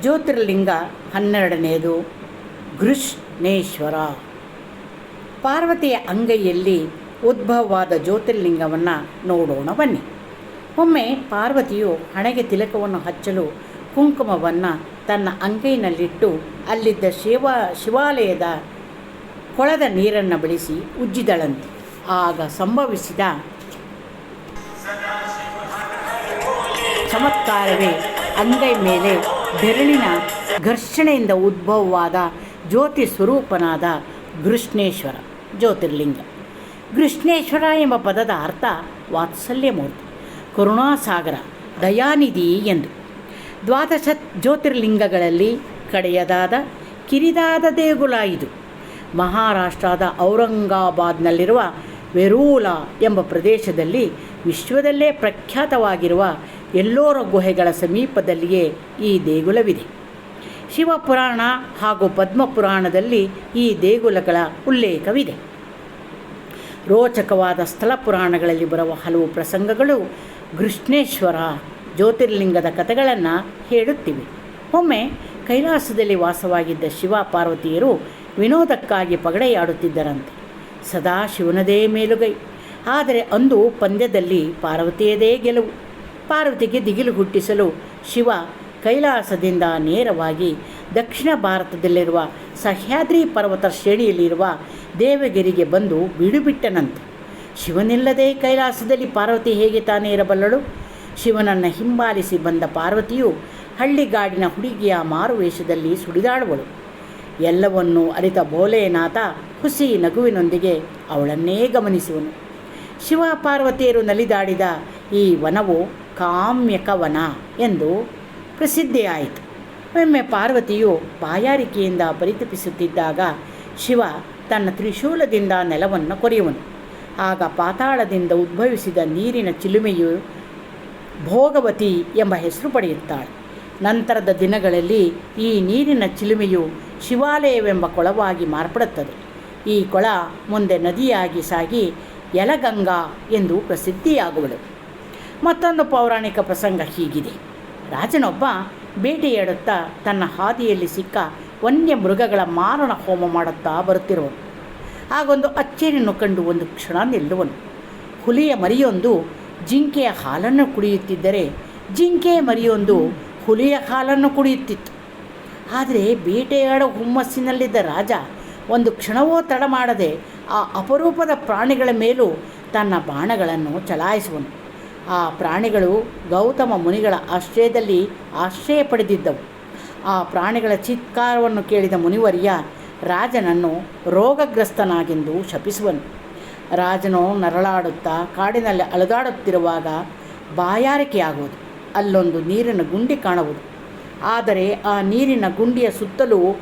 ಜ್ಯೋತಿರ್ಲಿಂಗ ಹನ್ನೆರಡನೆಯದು ಗೃಷ್ಣೇಶ್ವರ ಪಾರ್ವತಿಯ ಅಂಗೈಯಲ್ಲಿ ಉದ್ಭವವಾದ ಜ್ಯೋತಿರ್ಲಿಂಗವನ್ನು ನೋಡೋಣ ಬನ್ನಿ. ಒಮ್ಮೆ ಪಾರ್ವತಿಯು ಹಣೆಗೆ ತಿಲಕವನ್ನು ಹಚ್ಚಲು ಕುಂಕುಮವನ್ನು ತನ್ನ ಅಂಗೈನಲ್ಲಿಟ್ಟು ಅಲ್ಲಿದ್ದ ಶಿವ, ಶಿವಾಲಯದ ಕೊಳದ ನೀರನ್ನು ಬಳಸಿ ಉಜ್ಜಿದಳಂತೆ. ಆಗ ಸಂಭವಿಸಿದ ಚಮತ್ಕಾರವೇ ಅಂಗೈ ಮೇಲೆ ಬೆರಳಿನ ಘರ್ಷಣೆಯಿಂದ ಉದ್ಭವವಾದ ಜ್ಯೋತಿ ಸ್ವರೂಪನಾದ ಕೃಷ್ಣೇಶ್ವರ, ಜ್ಯೋತಿರ್ಲಿಂಗ. ಕೃಷ್ಣೇಶ್ವರ ಎಂಬ ಪದದ ಅರ್ಥ ವಾತ್ಸಲ್ಯಮೂರ್ತಿ ಕರುಣಾಸಾಗರ, ದಯಾನಿಧಿ ಎಂದು. ದ್ವಾದಶ ಜ್ಯೋತಿರ್ಲಿಂಗಗಳಲ್ಲಿ ಕಡೆಯದಾದ, ಕಿರಿದಾದ ದೇಗುಲ ಇದು. ಮಹಾರಾಷ್ಟ್ರದ ಔರಂಗಾಬಾದ್ನಲ್ಲಿರುವ ವೆರೂಲಾ ಎಂಬ ಪ್ರದೇಶದಲ್ಲಿ ವಿಶ್ವದಲ್ಲೇ ಪ್ರಖ್ಯಾತವಾಗಿರುವ ಎಲ್ಲೋರ ಗುಹೆಗಳ ಸಮೀಪದಲ್ಲಿಯೇ ಈ ದೇಗುಲವಿದೆ. ಶಿವಪುರಾಣ ಹಾಗೂ ಪದ್ಮಪುರಾಣದಲ್ಲಿ ಈ ದೇಗುಲಗಳ ಉಲ್ಲೇಖವಿದೆ. ರೋಚಕವಾದ ಸ್ಥಳ ಪುರಾಣಗಳಲ್ಲಿ ಬರುವ ಹಲವು ಪ್ರಸಂಗಗಳು ಕೃಷ್ಣೇಶ್ವರ ಜ್ಯೋತಿರ್ಲಿಂಗದ ಕಥೆಗಳನ್ನು ಹೇಳುತ್ತಿವೆ. ಒಮ್ಮೆ ಕೈಲಾಸದಲ್ಲಿ ವಾಸವಾಗಿದ್ದ ಶಿವ ಪಾರ್ವತಿಯರು ವಿನೋದಕ್ಕಾಗಿ ಪಗಡೆಯಾಡುತ್ತಿದ್ದರಂತೆ. ಸದಾ ಶಿವನದೇ ಮೇಲುಗೈ. ಆದರೆ ಅಂದು ಪಂದ್ಯದಲ್ಲಿ ಪಾರ್ವತಿಯದೇ ಗೆಲುವು. ಪಾರ್ವತಿಗೆ ದಿಗಿಲು ಹುಟ್ಟಿಸಲು ಶಿವ ಕೈಲಾಸದಿಂದ ನೇರವಾಗಿ ದಕ್ಷಿಣ ಭಾರತದಲ್ಲಿರುವ ಸಹ್ಯಾದ್ರಿ ಪರ್ವತ ಶ್ರೇಣಿಯಲ್ಲಿರುವ ದೇವಗಿರಿಗೆ ಬಂದು ಬೀಡುಬಿಟ್ಟನಂತೆ. ಶಿವನಿಲ್ಲದೆ ಕೈಲಾಸದಲ್ಲಿ ಪಾರ್ವತಿ ಹೇಗೆ ತಾನೇ ಇರಬಲ್ಲಳು? ಶಿವನನ್ನು ಹಿಂಬಾಲಿಸಿ ಬಂದ ಪಾರ್ವತಿಯು ಹಳ್ಳಿಗಾಡಿನ ಹುಡುಗಿಯ ಮಾರುವೇಷದಲ್ಲಿ ಸುಡಿದಾಡುವಳು ಎಲ್ಲವನ್ನೂ ಅರಿತ ಭೋಲೆನಾಥ ಹುಸಿ ನಗುವಿನೊಂದಿಗೆ ಅವಳನ್ನೇ ಗಮನಿಸುವನು. ಶಿವ ಪಾರ್ವತಿಯರು ನಲಿದಾಡಿದ ಈ ವನವು ಕಾಮ್ಯಕ ವನ ಎಂದು ಪ್ರಸಿದ್ಧಿಯಾಯಿತು. ಒಮ್ಮೆ ಪಾರ್ವತಿಯು ಬಾಯಾರಿಕೆಯಿಂದ ಪರಿತಪಿಸುತ್ತಿದ್ದಾಗ ಶಿವ ತನ್ನ ತ್ರಿಶೂಲದಿಂದ ನೆಲವನ್ನು ಕೊರೆಯುವನು. ಆಗ ಪಾತಾಳದಿಂದ ಉದ್ಭವಿಸಿದ ನೀರಿನ ಚಿಲುಮೆಯು ಭೋಗವತಿ ಎಂಬ ಹೆಸರು ಪಡೆಯುತ್ತಾಳೆ. ನಂತರದ ದಿನಗಳಲ್ಲಿ ಈ ನೀರಿನ ಚಿಲುಮೆಯು ಶಿವಾಲಯವೆಂಬ ಕೊಳವಾಗಿ ಮಾರ್ಪಡುತ್ತದೆ. ಈ ಕೊಳ ಮುಂದೆ ನದಿಯಾಗಿ ಸಾಗಿ ಯಲಗಂಗಾ ಎಂದು ಪ್ರಸಿದ್ಧಿಯಾಗುವಳು. ಮತ್ತೊಂದು ಪೌರಾಣಿಕ ಪ್ರಸಂಗ ಹೀಗಿದೆ. ರಾಜನೊಬ್ಬ ಬೇಟೆಯಾಡುತ್ತಾ ತನ್ನ ಹಾದಿಯಲ್ಲಿ ಸಿಕ್ಕ ವನ್ಯ ಮೃಗಗಳ ಮಾರಣ ಹೋಮ ಮಾಡುತ್ತಾ ಬರುತ್ತಿರುವನು. ಆಗೊಂದು ಅಚ್ಚರಿಯನ್ನು ಕಂಡು ಒಂದು ಕ್ಷಣ ನಿಲ್ಲುವನು. ಹುಲಿಯ ಮರಿಯೊಂದು ಜಿಂಕೆಯ ಹಾಲನ್ನು ಕುಡಿಯುತ್ತಿದ್ದರೆ ಜಿಂಕೆಯ ಮರಿಯೊಂದು ಹುಲಿಯ ಹಾಲನ್ನು ಕುಡಿಯುತ್ತಿತ್ತು. ಆದರೆ ಬೇಟೆಯಾಡೋ ಹುಮ್ಮಸ್ಸಿನಲ್ಲಿದ್ದ ರಾಜ ಒಂದು ಕ್ಷಣವೋ ತಡ ಮಾಡದೆ ಆ ಅಪರೂಪದ ಪ್ರಾಣಿಗಳ ಮೇಲೂ ತನ್ನ ಬಾಣಗಳನ್ನು ಚಲಾಯಿಸುವನು. ಆ ಪ್ರಾಣಿಗಳು ಗೌತಮ ಮುನಿಗಳ ಆಶ್ರಯದಲ್ಲಿ ಆಶ್ರಯ ಪಡೆದಿದ್ದವು. ಆ ಪ್ರಾಣಿಗಳ ಚಿತ್ಕಾರವನ್ನು ಕೇಳಿದ ಮುನಿವರ್ಯ ರಾಜನನ್ನು ರೋಗಗ್ರಸ್ತನಾಗೆಂದು ಶಪಿಸುವನು. ರಾಜನು ನರಳಾಡುತ್ತಾ ಕಾಡಿನಲ್ಲಿ ಅಲುಗಾಡುತ್ತಿರುವಾಗ ಬಾಯಾರಿಕೆಯಾಗುವುದು. ಅಲ್ಲೊಂದು ನೀರಿನ ಗುಂಡಿ ಕಾಣುವುದು. ಆದರೆ ಆ ನೀರಿನ ಗುಂಡಿಯ ಸುತ್ತಲೂ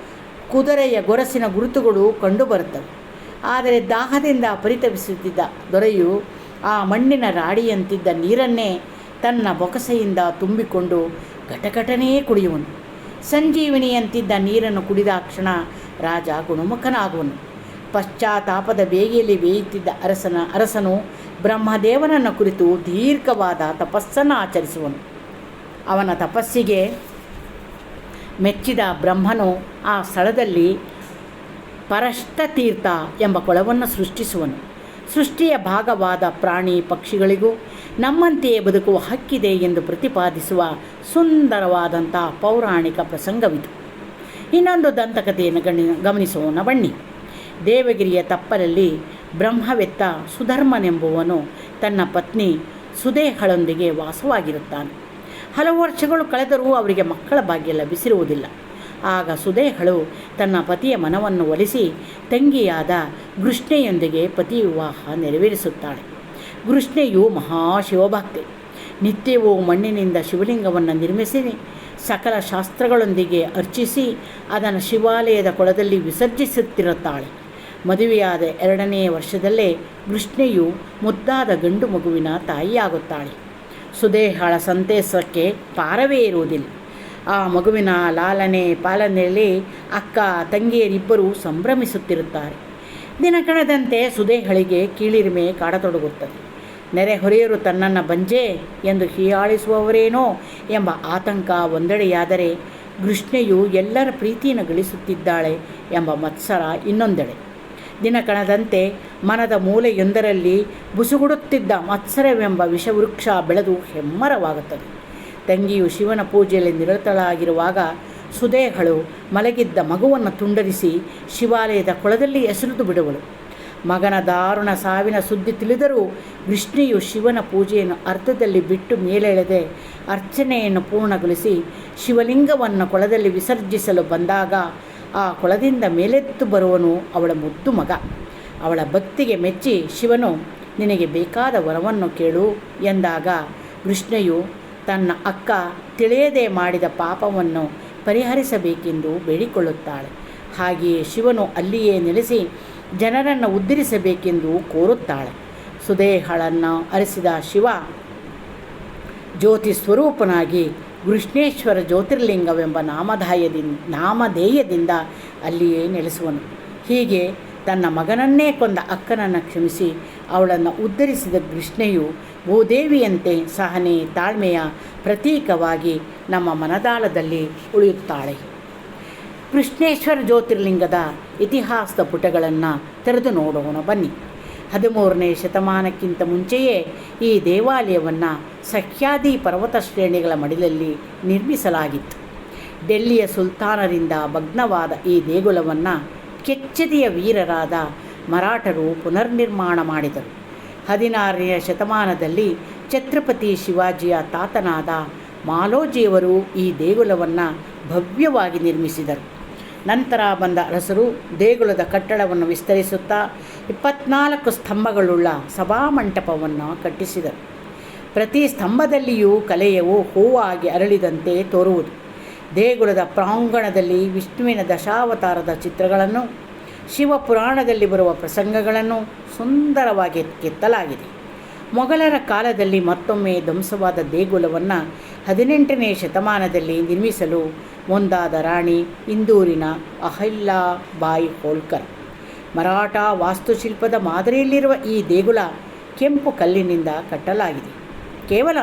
ಕುದುರೆಯ ಗೊರಸಿನ ಗುರುತುಗಳು ಕಂಡುಬರುತ್ತವೆ. ಆದರೆ ದಾಹದಿಂದ ಪರಿತಪಿಸುತ್ತಿದ್ದ ದೊರೆಯು ಆ ಮಣ್ಣಿನ ರಾಡಿಯಂತಿದ್ದ ನೀರನ್ನೇ ತನ್ನ ಬೊಕಸೆಯಿಂದ ತುಂಬಿಕೊಂಡು ಘಟಘಟನೆಯೇ ಕುಡಿಯುವನು. ಸಂಜೀವಿನಿಯಂತಿದ್ದ ನೀರನ್ನು ಕುಡಿದ ಕ್ಷಣ ರಾಜ ಗುಣಮುಖನಾಗುವನು. ಪಶ್ಚಾತ್ತಾಪದ ಬೇಗೆಯಲ್ಲಿ ಬೇಯುತ್ತಿದ್ದ ಅರಸನ ಅರಸನು ಬ್ರಹ್ಮದೇವನನ್ನು ಕುರಿತು ದೀರ್ಘವಾದ ತಪಸ್ಸನ್ನು ಆಚರಿಸುವನು. ಅವನ ತಪಸ್ಸಿಗೆ ಮೆಚ್ಚಿದ ಬ್ರಹ್ಮನು ಆ ಸ್ಥಳದಲ್ಲಿ ಪರಷ್ಟತೀರ್ಥ ಎಂಬ ಕೊಳವನ್ನು ಸೃಷ್ಟಿಸುವನು. ಸೃಷ್ಟಿಯ ಭಾಗವಾದ ಪ್ರಾಣಿ ಪಕ್ಷಿಗಳಿಗೂ ನಮ್ಮಂತೆಯೇ ಬದುಕುವ ಹಕ್ಕಿದೆ ಎಂದು ಪ್ರತಿಪಾದಿಸುವ ಸುಂದರವಾದಂಥ ಪೌರಾಣಿಕ ಪ್ರಸಂಗವಿದು. ಇನ್ನೊಂದು ದಂತಕಥೆಯನ್ನು ಗಣಿ, ಗಮನಿಸೋಣ ಬನ್ನಿ. ದೇವಗಿರಿಯ ತಪ್ಪಲಲ್ಲಿ ಬ್ರಹ್ಮವೆತ್ತ ಸುಧರ್ಮನೆಂಬುವನು ತನ್ನ ಪತ್ನಿ ಸುದೇಹಳೊಂದಿಗೆ ವಾಸವಾಗಿರುತ್ತಾನೆ. ಹಲವು ವರ್ಷಗಳು ಕಳೆದರೂ ಅವರಿಗೆ ಮಕ್ಕಳ ಭಾಗ್ಯ ಲಭಿಸಿರುವುದಿಲ್ಲ. ಆಗ ಸುದೇಹಳು ತನ್ನ ಪತಿಯ ಮನವನ್ನು ಒಲಿಸಿ ತಂಗಿಯಾದ ಗೃಷ್ಣೆಯೊಂದಿಗೆ ಪತಿ ವಿವಾಹ ನೆರವೇರಿಸುತ್ತಾಳೆ. ಗೃಷ್ಣೆಯು ಮಹಾಶಿವಭಕ್ತಿ. ನಿತ್ಯವೂ ಮಣ್ಣಿನಿಂದ ಶಿವಲಿಂಗವನ್ನು ನಿರ್ಮಿಸಿ ಸಕಲ ಶಾಸ್ತ್ರಗಳೊಂದಿಗೆ ಅರ್ಚಿಸಿ ಅದನ್ನು ಶಿವಾಲಯದ ಕೊಳದಲ್ಲಿ ವಿಸರ್ಜಿಸುತ್ತಿರುತ್ತಾಳೆ. ಮದುವೆಯಾದ ಎರಡನೆಯ ವರ್ಷದಲ್ಲೇ ಕೃಷ್ಣೆಯು ಮುದ್ದಾದ ಗಂಡು ಮಗುವಿನ ತಾಯಿಯಾಗುತ್ತಾಳೆ. ಸುದೇಹಳ ಸಂತೇಸಕ್ಕೆ ಪಾರವೇ ಇರುವುದಿಲ್ಲ. ಆ ಮಗುವಿನ ಲಾಲನೆ ಪಾಲನೆಯಲ್ಲಿ ಅಕ್ಕ, ತಂಗಿಯರಿಬ್ಬರು ಸಂಭ್ರಮಿಸುತ್ತಿರುತ್ತಾರೆ. ದಿನ ಕಳೆದಂತೆ ಸುದೇಹಳಿಗೆ ಕೀಳಿರಿಮೆ ಕಾಡತೊಡಗುತ್ತದೆ. ನೆರೆಹೊರೆಯರು ತನ್ನನ್ನು ಬಂಜೆ ಎಂದು ಹೀಯಾಳಿಸುವವರೇನೋ ಎಂಬ ಆತಂಕ ಒಂದೆಡೆಯಾದರೆ ಕೃಷ್ಣೆಯು ಎಲ್ಲರ ಪ್ರೀತಿಯನ್ನು ಗಳಿಸುತ್ತಿದ್ದಾಳೆ ಎಂಬ ಮತ್ಸರ ಇನ್ನೊಂದೆಡೆ. ದಿನ ಕಣದಂತೆ ಮನದ ಮೂಲೆಯೊಂದರಲ್ಲಿ ಬುಸುಗುಡುತ್ತಿದ್ದ ಮತ್ಸರವೆಂಬ ವಿಷವೃಕ್ಷ ಬೆಳೆದು ಹೆಮ್ಮರವಾಗುತ್ತದೆ. ತಂಗಿಯು ಶಿವನ ಪೂಜೆಯಲ್ಲಿ ನಿರತಳಾಗಿರುವಾಗ ಸುದೇಹಳು ಮಲಗಿದ್ದ ಮಗುವನ್ನು ತುಂಡರಿಸಿ ಶಿವಾಲಯದ ಕೊಳದಲ್ಲಿ ಎಸರಿದು ಬಿಡುವಳು. ಮಗನ ದಾರುಣ ಸಾವಿನ ಸುದ್ದಿ ತಿಳಿದರೂ ವಿಷ್ಣುಯು ಶಿವನ ಪೂಜೆಯನ್ನು ಅರ್ಧದಲ್ಲಿ ಬಿಟ್ಟು ಮೇಲೆಳೆದೆ ಅರ್ಚನೆಯನ್ನು ಪೂರ್ಣಗೊಳಿಸಿ ಶಿವಲಿಂಗವನ್ನು ಕೊಳದಲ್ಲಿ ವಿಸರ್ಜಿಸಲು ಬಂದಾಗ ಆ ಕೊಳದಿಂದ ಮೇಲೆತ್ತು ಬರುವನು ಅವಳ ಮುದ್ದು ಮಗ. ಅವಳ ಭಕ್ತಿಗೆ ಮೆಚ್ಚಿ ಶಿವನು, ನಿನಗೆ ಬೇಕಾದ ವರವನ್ನು ಕೇಳು ಎಂದಾಗ ಕೃಷ್ಣೆಯು ತನ್ನ ಅಕ್ಕ ತಿಳಿಯದೆ ಮಾಡಿದ ಪಾಪವನ್ನು ಪರಿಹರಿಸಬೇಕೆಂದು ಬೇಡಿಕೊಳ್ಳುತ್ತಾಳೆ. ಹಾಗೆಯೇ ಶಿವನು ಅಲ್ಲಿಯೇ ನೆಲೆಸಿ ಜನರನ್ನು ಉದ್ಧರಿಸಬೇಕೆಂದು ಕೋರುತ್ತಾಳೆ. ಸುದೇಹಳನ್ನು ಅರಿಸಿದ ಶಿವ ಜ್ಯೋತಿ ಸ್ವರೂಪನಾಗಿ ಕೃಷ್ಣೇಶ್ವರ ಜ್ಯೋತಿರ್ಲಿಂಗವೆಂಬ ನಾಮಧಾಯದಿಂದ ನಾಮಧೇಯದಿಂದ ಅಲ್ಲಿಯೇ ನೆಲೆಸುವನು. ಹೀಗೆ ತನ್ನ ಮಗನನ್ನೇ ಕೊಂದ ಅಕ್ಕನನ್ನು ಕ್ಷಮಿಸಿ ಅವಳನ್ನು ಉದ್ಧರಿಸಿದ ಕೃಷ್ಣೆಯು ಭೂದೇವಿಯಂತೆ ಸಹನೆ, ತಾಳ್ಮೆಯ ಪ್ರತೀಕವಾಗಿ ನಮ್ಮ ಮನದಾಳದಲ್ಲಿ ಉಳಿಯುತ್ತಾಳೆ. ಕೃಷ್ಣೇಶ್ವರ ಜ್ಯೋತಿರ್ಲಿಂಗದ ಇತಿಹಾಸದ ಪುಟಗಳನ್ನು ತೆರೆದು ನೋಡೋಣ ಬನ್ನಿ. ಹದಿಮೂರನೇ ಶತಮಾನಕ್ಕಿಂತ ಮುಂಚೆಯೇ ಈ ದೇವಾಲಯವನ್ನು ಸಖ್ಯಾದಿ ಪರ್ವತ ಶ್ರೇಣಿಗಳ ಮಡಿಲಲ್ಲಿ ನಿರ್ಮಿಸಲಾಗಿತ್ತು. ಡೆಲ್ಲಿಯ ಸುಲ್ತಾನರಿಂದ ಭಗ್ನವಾದ ಈ ದೇಗುಲವನ್ನು ಕೆಚ್ಚದಿಯ ವೀರರಾದ ಮರಾಠರು ಪುನರ್ನಿರ್ಮಾಣ ಮಾಡಿದರು. ಹದಿನಾರನೆಯ ಶತಮಾನದಲ್ಲಿ ಛತ್ರಪತಿ ಶಿವಾಜಿಯ ತಾತನಾದ ಮಾಲೋಜಿಯವರು ಈ ದೇಗುಲವನ್ನು ಭವ್ಯವಾಗಿ ನಿರ್ಮಿಸಿದರು. ನಂತರ ಬಂದ ಅರಸರು ದೇಗುಲದ ಕಟ್ಟಡವನ್ನು ವಿಸ್ತರಿಸುತ್ತಾ ಇಪ್ಪತ್ನಾಲ್ಕು ಸ್ತಂಭಗಳುಳ್ಳ ಸಭಾಮಂಟಪವನ್ನು ಕಟ್ಟಿಸಿದರು. ಪ್ರತಿ ಸ್ತಂಭದಲ್ಲಿಯೂ ಕಲೆಯವು ಹೂವಾಗಿ ಅರಳಿದಂತೆ ತೋರುವುದು. ದೇಗುಲದ ಪ್ರಾಂಗಣದಲ್ಲಿ ವಿಷ್ಣುವಿನ ದಶಾವತಾರದ ಚಿತ್ರಗಳನ್ನು ಶಿವಪುರಾಣದಲ್ಲಿ ಬರುವ ಪ್ರಸಂಗಗಳನ್ನು ಸುಂದರವಾಗಿ ಕೆತ್ತಲಾಗಿದೆ. ಮೊಘಲರ ಕಾಲದಲ್ಲಿ ಮತ್ತೊಮ್ಮೆ ಧ್ವಂಸವಾದ ದೇಗುಲವನ್ನು ಹದಿನೆಂಟನೇ ಶತಮಾನದಲ್ಲಿ ನಿರ್ಮಿಸಲು ಮುಂದಾದ ರಾಣಿ ಇಂದೂರಿನ ಅಹಲ್ಯಾಬಾಯಿ ಹೋಲ್ಕರ್. ಮರಾಠ ವಾಸ್ತುಶಿಲ್ಪದ ಮಾದರಿಯಲ್ಲಿರುವ ಈ ದೇಗುಲ ಕೆಂಪು ಕಲ್ಲಿನಿಂದ ಕಟ್ಟಲಾಗಿದೆ. ಕೇವಲ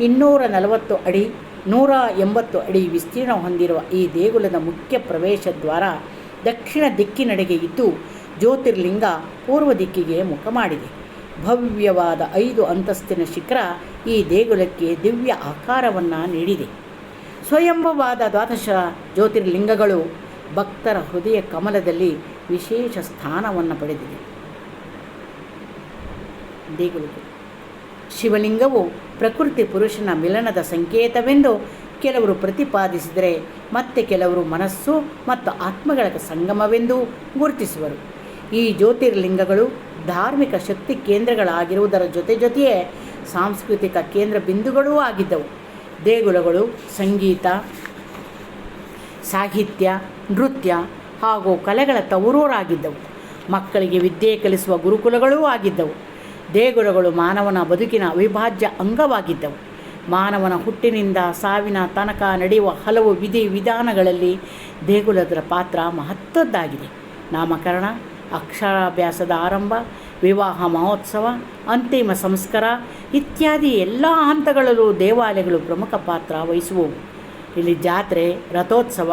ಇನ್ನೂರ ನಲವತ್ತು ಅಡಿ, ನೂರ ಎಂಬತ್ತು ಅಡಿ ವಿಸ್ತೀರ್ಣ ಹೊಂದಿರುವ ಈ ದೇಗುಲದ ಮುಖ್ಯ ಪ್ರವೇಶ ದ್ವಾರ ದಕ್ಷಿಣ ದಿಕ್ಕಿನಡೆಗೆ ಇದ್ದು ಜ್ಯೋತಿರ್ಲಿಂಗ ಪೂರ್ವ ದಿಕ್ಕಿಗೆ ಮುಖ ಮಾಡಿದೆ. ಭವ್ಯವಾದ ಐದು ಅಂತಸ್ತಿನ ಶಿಖರ ಈ ದೇಗುಲಕ್ಕೆ ದಿವ್ಯ ಆಕಾರವನ್ನು ನೀಡಿದೆ. ಸ್ವಯಂಭವಾದ ದ್ವಾದಶ ಜ್ಯೋತಿರ್ಲಿಂಗಗಳು ಭಕ್ತರ ಹೃದಯ ಕಮಲದಲ್ಲಿ ವಿಶೇಷ ಸ್ಥಾನವನ್ನು ಪಡೆದಿದೆ. ಶಿವಲಿಂಗವು ಪ್ರಕೃತಿ ಪುರುಷನ ಮಿಲನದ ಸಂಕೇತವೆಂದು ಕೆಲವರು ಪ್ರತಿಪಾದಿಸಿದರೆ ಮತ್ತೆ ಕೆಲವರು ಮನಸ್ಸು ಮತ್ತು ಆತ್ಮಗಳ ಸಂಗಮವೆಂದು ಗುರುತಿಸುವರು. ಈ ಜ್ಯೋತಿರ್ಲಿಂಗಗಳು ಧಾರ್ಮಿಕ ಶಕ್ತಿ ಕೇಂದ್ರಗಳಾಗಿರುವುದರ ಜೊತೆ ಜೊತೆಯೇ ಸಾಂಸ್ಕೃತಿಕ ಕೇಂದ್ರ ಬಿಂದುಗಳೂ ಆಗಿದ್ದವು. ದೇಗುಲಗಳು, ಸಂಗೀತ, ಸಾಹಿತ್ಯ, ನೃತ್ಯ ಹಾಗೂ ಕಲೆಗಳ ತವರೂರಾಗಿದ್ದವು. ಮಕ್ಕಳಿಗೆ ವಿದ್ಯೆ ಕಲಿಸುವ ಗುರುಕುಲಗಳೂ ಆಗಿದ್ದವು. ದೇಗುಲಗಳು ಮಾನವನ ಬದುಕಿನ ಅವಿಭಾಜ್ಯ ಅಂಗವಾಗಿದ್ದವು. ಮಾನವನ ಹುಟ್ಟಿನಿಂದ ಸಾವಿನ ತನಕ ನಡೆಯುವ ಹಲವು ವಿಧಿ ವಿಧಾನಗಳಲ್ಲಿ ದೇಗುಲದ ಪಾತ್ರ ಮಹತ್ವದ್ದಾಗಿದೆ ನಾಮಕರಣ, ಅಕ್ಷರಾಭ್ಯಾಸದ ಆರಂಭ, ವಿವಾಹ ಮಹೋತ್ಸವ, ಅಂತಿಮ ಸಂಸ್ಕಾರ ಇತ್ಯಾದಿ ಎಲ್ಲ ಹಂತಗಳಲ್ಲೂ ದೇವಾಲಯಗಳು ಪ್ರಮುಖ ಪಾತ್ರ ವಹಿಸುವವು. ಇಲ್ಲಿ ಜಾತ್ರೆ, ರಥೋತ್ಸವ,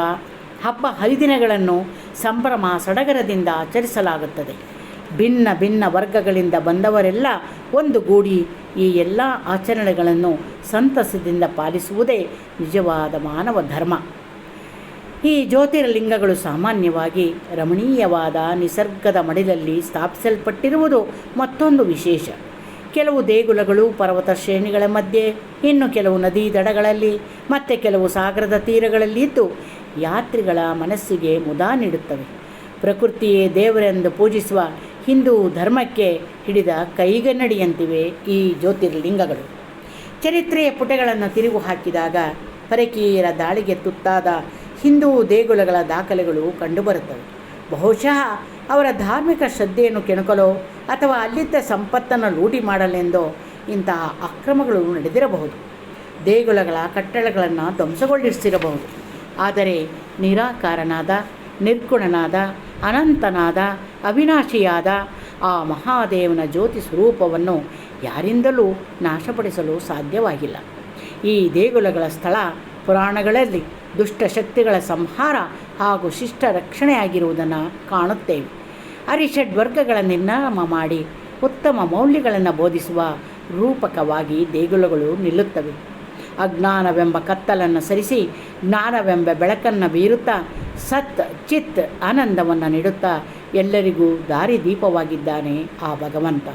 ಹಬ್ಬ ಹರಿದಿನಗಳನ್ನು ಸಂಭ್ರಮ ಸಡಗರದಿಂದ ಆಚರಿಸಲಾಗುತ್ತದೆ. ಭಿನ್ನ ಭಿನ್ನ ವರ್ಗಗಳಿಂದ ಬಂದವರೆಲ್ಲ ಒಂದು ಗೂಡಿ ಈ ಎಲ್ಲ ಆಚರಣೆಗಳನ್ನು ಸಂತಸದಿಂದ ಪಾಲಿಸುವುದೇ ನಿಜವಾದ ಮಾನವ ಧರ್ಮ. ಈ ಜ್ಯೋತಿರ್ಲಿಂಗಗಳು ಸಾಮಾನ್ಯವಾಗಿ ರಮಣೀಯವಾದ ನಿಸರ್ಗದ ಮಡಿಲಲ್ಲಿ ಸ್ಥಾಪಿಸಲ್ಪಟ್ಟಿರುವುದು ಮತ್ತೊಂದು ವಿಶೇಷ. ಕೆಲವು ದೇಗುಲಗಳು ಪರ್ವತ ಶ್ರೇಣಿಗಳ ಮಧ್ಯೆ, ಇನ್ನು ಕೆಲವು ನದಿ ದಡಗಳಲ್ಲಿ, ಮತ್ತು ಕೆಲವು ಸಾಗರದ ತೀರಗಳಲ್ಲಿ ಇದ್ದು ಯಾತ್ರಿಗಳ ಮನಸ್ಸಿಗೆ ಮುದ ನೀಡುತ್ತವೆ. ಪ್ರಕೃತಿಯೇ ದೇವರೆಂದು ಪೂಜಿಸುವ ಹಿಂದೂ ಧರ್ಮಕ್ಕೆ ಹಿಡಿದ ಕೈಗನ್ನಡಿಯಂತಿವೆ ಈ ಜ್ಯೋತಿರ್ಲಿಂಗಗಳು. ಚರಿತ್ರೆಯ ಪುಟಗಳನ್ನು ತಿರುಗು ಹಾಕಿದಾಗ ಪರಕೀಯರ ದಾಳಿಗೆ ತುತ್ತಾದ ಹಿಂದೂ ದೇಗುಲಗಳ ದಾಖಲೆಗಳು ಕಂಡುಬರುತ್ತವೆ. ಬಹುಶಃ ಅವರ ಧಾರ್ಮಿಕ ಶ್ರದ್ಧೆಯನ್ನು ಕೆಣಕಲೋ ಅಥವಾ ಅಲ್ಲಿದ್ದ ಸಂಪತ್ತನ್ನು ಲೂಟಿ ಮಾಡಲೆಂದೋ ಇಂತಹ ಅಕ್ರಮಗಳು ನಡೆದಿರಬಹುದು. ದೇಗುಲಗಳ ಕಟ್ಟಡಗಳನ್ನು ಧ್ವಂಸಗೊಳಿಸಿರಬಹುದು ಆದರೆ ನಿರಾಕಾರನಾದ, ನಿರ್ಗುಣನಾದ, ಅನಂತನಾದ ಅವಿನಾಶಿಯಾದ ಆ ಮಹಾದೇವನ ಜ್ಯೋತಿ ಸ್ವರೂಪವನ್ನು ಯಾರಿಂದಲೂ ನಾಶಪಡಿಸಲು ಸಾಧ್ಯವಾಗಿಲ್ಲ. ಈ ದೇಗುಲಗಳ ಸ್ಥಳ ಪುರಾಣಗಳಲ್ಲಿ ದುಷ್ಟಶಕ್ತಿಗಳ ಸಂಹಾರ ಹಾಗೂ ಶಿಷ್ಟ ರಕ್ಷಣೆಯಾಗಿರುವುದನ್ನು ಕಾಣುತ್ತೇವೆ. ಅರಿಷಡ್ ವರ್ಗಗಳ ನಿರ್ನಾಮ ಮಾಡಿ ಉತ್ತಮ ಮೌಲ್ಯಗಳನ್ನು ಬೋಧಿಸುವ ರೂಪಕವಾಗಿ ದೇಗುಲಗಳು ನಿಲ್ಲುತ್ತವೆ. ಅಜ್ಞಾನವೆಂಬ ಕತ್ತಲನ್ನು ಸರಿಸಿ ಜ್ಞಾನವೆಂಬ ಬೆಳಕನ್ನು ಬೀರುತ್ತಾ ಸತ್ ಚಿತ್ ಆನಂದವನ್ನು ನೀಡುತ್ತಾ ಎಲ್ಲರಿಗೂ ದಾರಿದೀಪವಾಗಿದ್ದಾನೆ ಆ ಭಗವಂತ.